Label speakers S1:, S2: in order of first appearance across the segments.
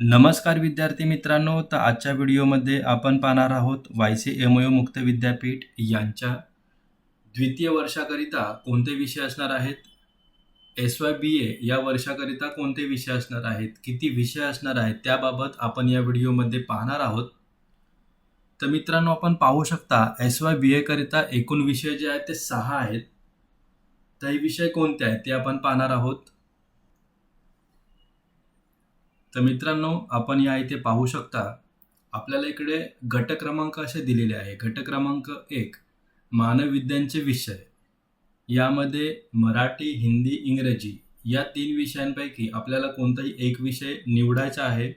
S1: नमस्कार विद्यार्थी मित्रांनो तर आजच्या व्हिडिओमध्ये आपण पाहणार आहोत वाय सी एम ओ मुक्त विद्यापीठ यांच्या द्वितीय वर्षाकरिता कोणते विषय असणार आहेत? एस वाय बी ए या वर्षाकरिता कोणते विषय असणार आहेत? किती विषय असणार आहेत? त्याबाबत आपण या व्हिडिओमध्ये पाहणार आहोत. तर मित्रांनो आपण पाहू शकता एस वाय बी एकरिता एकूण विषय जे आहेत ते सहा आहेत. तर हे विषय कोणते आहेत ते आपण पाहणार आहोत. तर मित्रांनो आपण या इथे पाहू शकता आपल्याला इकडे गट क्रमांक असे दिलेले आहे. गट क्रमांक एक मानवविद्यांचे विषय. यामध्ये मराठी हिंदी इंग्रजी या तीन विषयांपैकी आपल्याला कोणताही एक विषय निवडायचा आहे?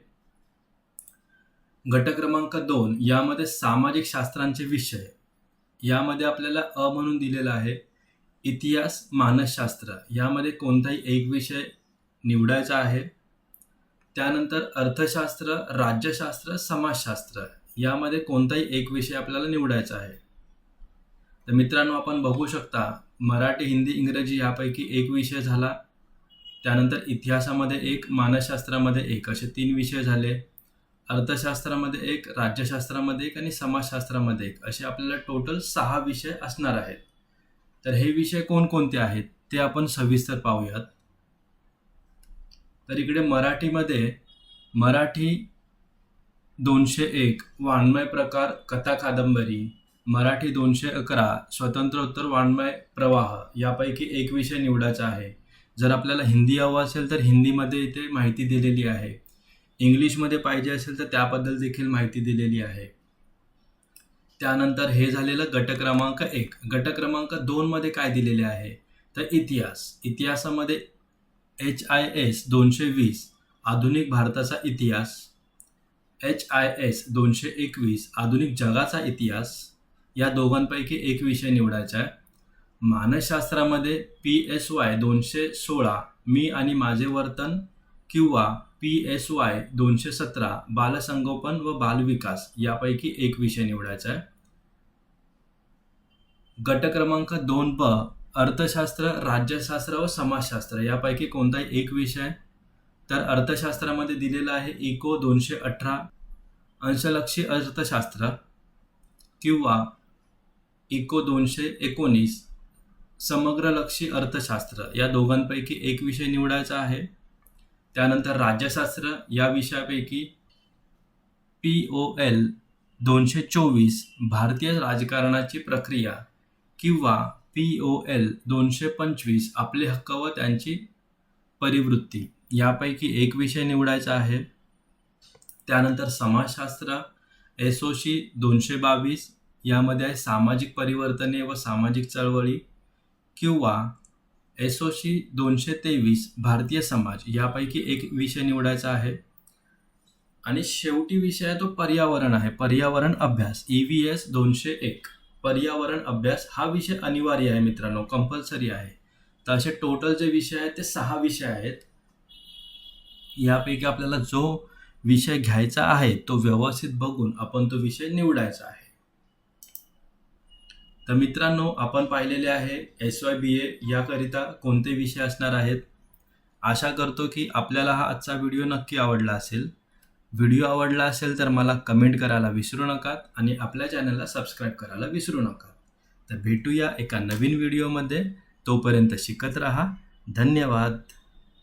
S1: गट क्रमांक दोन यामध्ये सामाजिक शास्त्रांचे विषय. यामध्ये आपल्याला अ म्हणून दिलेला आहे इतिहास मानसशास्त्र. यामध्ये कोणताही एक विषय निवडायचा आहे? त्यानंतर अर्थशास्त्र राज्यशास्त्र समाजशास्त्र यामध्ये कोणताही एक विषय आपल्याला निवडायचा आहे. तर मित्रांनो आपण बघू शकता मराठी हिंदी इंग्रजी यापैकी एक विषय झाला. त्यानंतर इतिहासामध्ये एक मानसशास्त्रामध्ये एक असे तीन विषय झाले. अर्थशास्त्रामध्ये एक राज्यशास्त्रामध्ये एक आणि समाजशास्त्रामध्ये एक असे आपल्याला टोटल सहा विषय असणार आहेत. तर हे विषय कोणकोणते आहेत ते आपण सविस्तर पाहूयात. तर इकडे मराठीमध्ये मराठी दोनशे एक वाङ्मय प्रकार कथा कादंबरी मराठी दोनशे अकरा स्वतंत्रोत्तर वाङ्मय प्रवाह यापैकी एक विषय निवडायचा आहे. जर आपल्याला हिंदी हवं असेल तर हिंदीमध्ये इथे माहिती दिलेली आहे. इंग्लिशमध्ये पाहिजे असेल तर त्याबद्दल देखील माहिती दिलेली आहे. त्यानंतर हे झालेलं गट क्रमांक एक. गट क्रमांक दोनमध्ये काय दिलेले आहे? तर इतिहास. इतिहासामध्ये एच आय एस दोनशे वीस आधुनिक भारताचा इतिहास. एच आय एस दोनशे एकवीस आधुनिक जगाचा इतिहास. या दोघांपैकी एक विषय निवडायचा आहे. मानसशास्त्रामध्ये पी एस वाय दोनशे सोळा मी आणि माझे वर्तन किंवा पी एस वाय दोनशे सतरा बालसंगोपन व बालविकास यापैकी एक विषय निवडायचा आहे. गट क्रमांक दोन ब अर्थशास्त्र राज्यशास्त्र व समाजशास्त्र यापैकी कोणताही एक विषय तर अर्थशास्त्रामध्ये दिलेला आहे इको दोनशे अठरा अंशलक्षी अर्थशास्त्र किंवा इको दोनशे एकोणीस समग्रलक्षी अर्थशास्त्र या दोघांपैकी एक विषय निवडायचा आहे. त्यानंतर राज्यशास्त्र या विषयापैकी पी ओ एल दोनशे चोवीस भारतीय राजकारणाची प्रक्रिया किंवा पी ओ एल दोनशे पंचवीस आपले हक्क व त्यांची परिवृत्ती. यापैकी एक विषय निवडायचा आहे. त्यानंतर समाजशास्त्र एस ओ दोनशे बावीस यामध्ये आहे सामाजिक परिवर्तने व सामाजिक चळवळी किंवा एस ओ दोनशे तेवीस भारतीय समाज. यापैकी एक विषय निवडायचा आहे. आणि शेवटी विषय आहे तो पर्यावरण आहे. पर्यावरण अभ्यास ई व्ही एस दोनशे एक. पर्यावरण अभ्यास हा विषय अनिवार्य आहे मित्रांनो कंपल्सरी आहे. तर असे टोटल जे विषय आहेत ते सहा विषय आहेत. यापैकी आपल्याला जो विषय घ्यायचा आहे तो व्यवस्थित बघून आपण तो विषय निवडायचा आहे. तर मित्रांनो आपण पाहिलेले आहे एस वाय बी ए याकरिता कोणते विषय असणार आहेत? आशा करतो की आपल्याला हा आजचा व्हिडिओ नक्की आवडला असेल. व्हिडिओ आवडला असेल तर मला कमेंट करायला विसरू नका आणि आपल्या चॅनलला सबस्क्राईब करायला विसरू नका तर भेटूया एका नवीन व्हिडिओमध्ये. तोपर्यंत शिकत राहा. धन्यवाद.